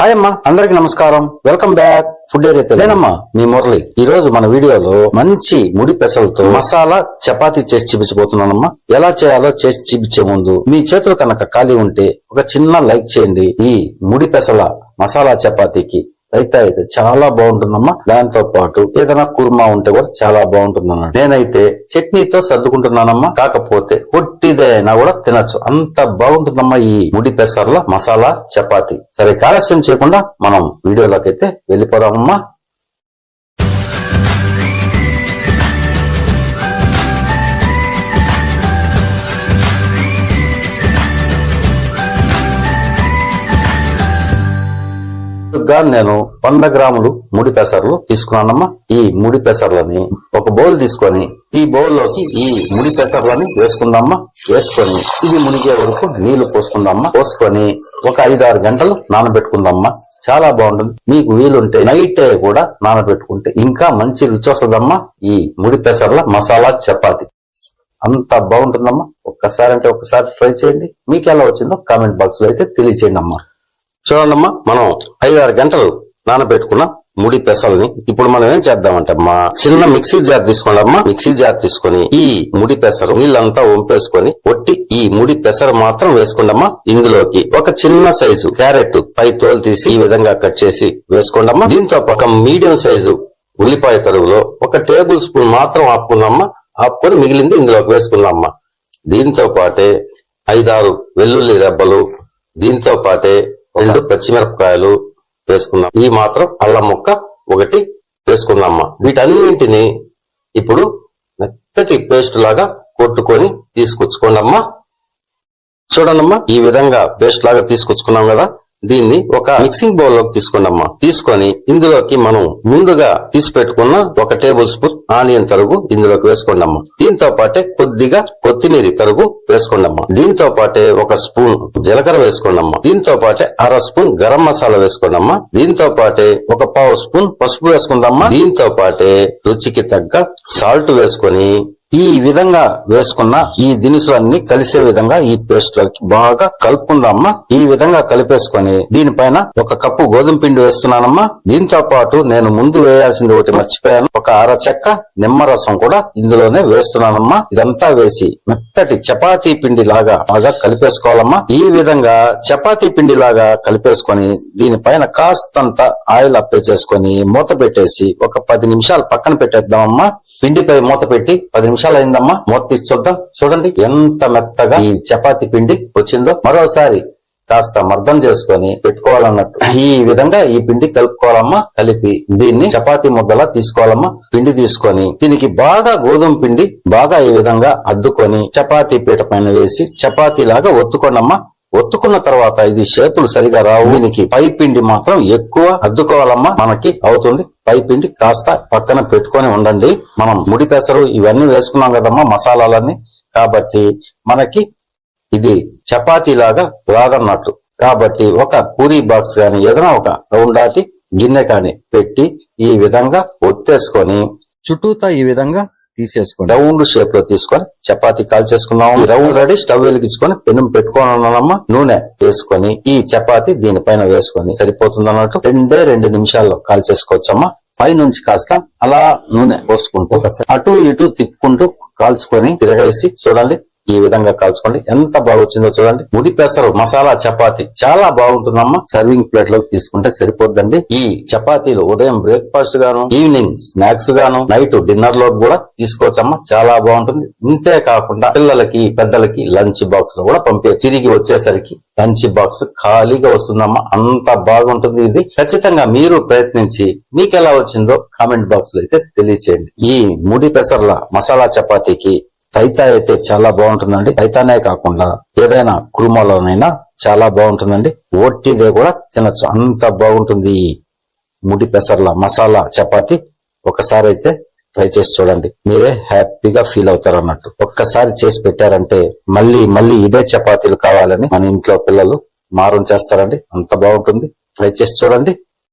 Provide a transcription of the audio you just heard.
Hi అమ్మా అందరికి నమస్కారం. వెల్కమ్ బ్యాక్ ఫుడ్ ఏరియా తెలియనమ్మా మీ మురళి. ఈ రోజు మన వీడియోలో మంచి ముడి పెసలతో మసాలా చపాతీ చేసి చూపించబోతున్నానమ్మా. ఎలా చేయాలో చేసి చూపించే ముందు మీ చేతులు కనుక ఖాళీ ఉంటే ఒక చిన్న లైక్ చేయండి. ఈ ముడి పెసల మసాలా చపాతీకి అయితే అయితే చాలా బాగుంటుందమ్మా. దాంతో పాటు ఏదైనా కుర్మా ఉంటే కూడా చాలా బాగుంటుంది నేనైతే చట్నీతో సర్దుకుంటున్నానమ్మా. కాకపోతే అయినా కూడా తినచ్చు అంత బాగుంటుందమ్మా ఈ ముడి పెసర్ల మసాలా చపాతి సరే ఆలస్యం చేయకుండా మనం వీడియోలోకి అయితే వెళ్ళిపోదామమ్మా గా నేను వంద గ్రాములు ముడి పెసర్లు తీసుకున్నానమ్మా ఈ ముడి పెసర్లని ఒక బౌల్ తీసుకొని ఈ బౌల్లోకి ఈ ముడి పెసర్లని వేసుకుందామా వేసుకొని ఇది మునిగే వరకు నీళ్ళు పోసుకుందామా? పోసుకొని ఒక ఐదు ఆరు గంటలు నానబెట్టుకుందామా? చాలా బాగుంటుంది. మీకు వీలుంటే నైట్ కూడా నానబెట్టుకుంటే ఇంకా మంచి రుచి వస్తుందమ్మా. ఈ ముడి పెసర్ల మసాలా చపాతి. అంత బాగుంటుందమ్మా. ఒక్కసారి అంటే ఒక్కసారి ట్రై చేయండి. మీకు ఎలా వచ్చిందో కామెంట్ బాక్స్లో అయితే తెలియచేయండి అమ్మా చూడండమ్మా మనం ఐదారు గంటలు నానబెట్టుకున్న. ముడి పెసల్ని ఇప్పుడు మనం ఏం చేద్దామంటే అమ్మా చిన్న మిక్సీ జార్ తీసుకోండమ్మా. మిక్సీ జార్ తీసుకొని ఈ ముడి పెసరు నీళ్ళంతా వంపేసుకొని ఒట్టి ఈ ముడి పెసరు మాత్రం వేసుకోండమ్మా ఇందులోకి. ఒక చిన్న సైజు క్యారెట్ పై తోలు తీసి ఈ విధంగా కట్ చేసి వేసుకోండమ్మా. దీంతో ఒక మీడియం సైజు ఉల్లిపాయ తరుగులో ఒక టేబుల్ స్పూన్ మాత్రం ఆపుకుందామా ఆపుకొని మిగిలింది ఇందులోకి వేసుకుందామా దీంతో పాటే ఐదారు వెల్లుల్లి రెబ్బలు దీంతో పాటే రెండు పచ్చిమిరపకాయలు వేసుకుందాం. ఈ మాత్రం అల్లం ముక్క ఒకటి వేసుకుందామా? వీటన్నింటిని ఇప్పుడు మెత్తటి పేస్ట్ లాగా కొట్టుకొని తీసుకొచ్చుకోండమ్మా. చూడండమ్మా ఈ విధంగా పేస్ట్ లాగా తీసుకొచ్చుకున్నాం కదా. దీన్ని ఒక మిక్సింగ్ బౌల్లోకి తీసుకోండమ్మా. తీసుకొని ఇందులోకి మనం ముందుగా తీసి పెట్టుకున్న ఒక టేబుల్ స్పూన్ ఆనియన్ తరుగు ఇందులోకి వేసుకోండమ్మా. దీంతో పాటే కొద్దిగా కొత్తిమీర తరుగు వేసుకోండమ్మా. దీంతో పాటే ఒక స్పూన్ జీలకర్ర వేసుకోండమ్మా. దీంతో పాటే అర స్పూన్ గరం మసాలా వేసుకోండమ్మా. దీంతో పాటే ఒక పావు స్పూన్ పసుపు వేసుకుందామా. దీంతో పాటే రుచికి తగ్గ సాల్ట్ వేసుకొని ఈ విధంగా వేసుకున్న ఈ దినుసులన్నీ కలిసే విధంగా ఈ పేస్ట్లోకి బాగా కలుపుకుందామా? ఈ విధంగా కలిపేసుకొని దీనిపైన ఒక కప్పు గోధుమ పిండి వేస్తున్నానమ్మా. దీంతో పాటు నేను ముందు వేయాల్సింది ఒకటి మర్చిపోయాను. ఒక అర చెక్క నిమ్మరసం కూడా ఇందులోనే వేస్తున్నానమ్మా. ఇదంతా వేసి మెత్తటి చపాతీ పిండి లాగా బాగా కలిపేసుకోవాలమ్మా. ఈ విధంగా చపాతీ పిండి లాగా కలిపేసుకొని దీనిపైన కాస్తంత ఆయిల్ అప్లై చేసుకొని మూత పెట్టేసి ఒక పది నిమిషాలు పక్కన పెట్టేద్దామమ్మా. పిండిపై మూత పెట్టి పది నిమిషాలు అయిందమ్మా మూత తీసి చూద్దాం చూడండి ఎంత మెత్తగా ఈ చపాతి పిండి వచ్చిందో. మరోసారి కాస్త మర్దం చేసుకొని పెట్టుకోవాలన్నట్టు. ఈ విధంగా ఈ పిండి కలుపుకోవాలమ్మా. కలిపి దీన్ని చపాతీ ముద్దలా తీసుకోవాలమ్మా. పిండి తీసుకొని దీనికి బాగా గోధుమ పిండి బాగా ఈ విధంగా అద్దుకొని చపాతీ పీట పైన వేసి చపాతీ లాగా ఒత్తుకోండమ్మా. ఒత్తుకున్న తర్వాత ఇది షేపులు సరిగా రావు. దీనికి పై పిండి మాత్రం ఎక్కువ అద్దుకోవాలమ్మా. మనకి అవుతుంది. పై పిండి కాస్త పక్కన పెట్టుకొని ఉండండి. మనం ముడి పెసరు ఇవన్నీ వేసుకున్నాం కదమ్మా మసాలాలన్నీ. కాబట్టి మనకి ఇది చపాతీ లాగా రాదన్నట్టు. కాబట్టి ఒక పూరీ బాక్స్ కానీ ఏదైనా ఒక రౌండాటి గిన్నె కానీ పెట్టి ఈ విధంగా ఒత్తేసుకొని చుట్టూతా ఈ విధంగా తీసేసుకోండి. రౌండ్ షేప్లో తీసుకొని చపాతీ కాల్ చేసుకున్నాం రౌండ్ రెడీ స్టవ్ వెలిగించుకొని పెనం పెట్టుకోనమ్మా నూనె వేసుకొని ఈ చపాతీ దీనిపైన వేసుకొని సరిపోతుంది అన్నట్టు రెండే రెండు నిమిషాల్లో కాల్ చేసుకోవచ్చమ్మా. పైనుంచి కాస్త అలా నూనె పోసుకుంటూ అటు ఇటు తిప్పుకుంటూ కాల్చుకొని తిరగేసి చూడండి ఈ విధంగా కాల్చుకోండి. ఎంత బాగా వచ్చిందో చూడండి. ముడి పెసరు మసాలా చపాతి చాలా బాగుంటుందమ్మా. సర్వింగ్ ప్లేట్లో తీసుకుంటే సరిపోద్దండి. ఈ చపాతీలు ఉదయం బ్రేక్ఫాస్ట్ గాను ఈవినింగ్ స్నాక్స్ గాను నైట్ డిన్నర్లో కూడా తీసుకోవచ్చమ్మా. చాలా బాగుంటుంది. ఇంతే కాకుండా పిల్లలకి పెద్దలకి లంచ్ బాక్స్లో కూడా పంపే తిరిగి వచ్చేసరికి లంచ్ బాక్స్ ఖాళీగా వస్తుందమ్మా. అంత బాగుంటుంది ఇది. ఖచ్చితంగా మీరు ప్రయత్నించి మీకు ఎలా వచ్చిందో కామెంట్ బాక్స్లో అయితే తెలియచేయండి. ఈ ముడి పెసర్ల మసాలా చపాతీకి రైతా అయితే చాలా బాగుంటుందండి. రైతానే కాకుండా ఏదైనా కురుమలోనైనా చాలా బాగుంటుందండి. ఒట్టిదే కూడా తినచ్చు. అంత బాగుంటుంది ముడి పెసర్ల మసాలా చపాతి. ఒకసారి అయితే ట్రై చేసి చూడండి. మీరే హ్యాపీగా ఫీల్ అవుతారు అన్నట్టు ఒక్కసారి చేసి పెట్టారంటే మళ్ళీ మళ్ళీ ఇదే చపాతీలు కావాలని మన ఇంట్లో పిల్లలు మారం చేస్తారండి. అంత బాగుంటుంది. ట్రై చేసి చూడండి.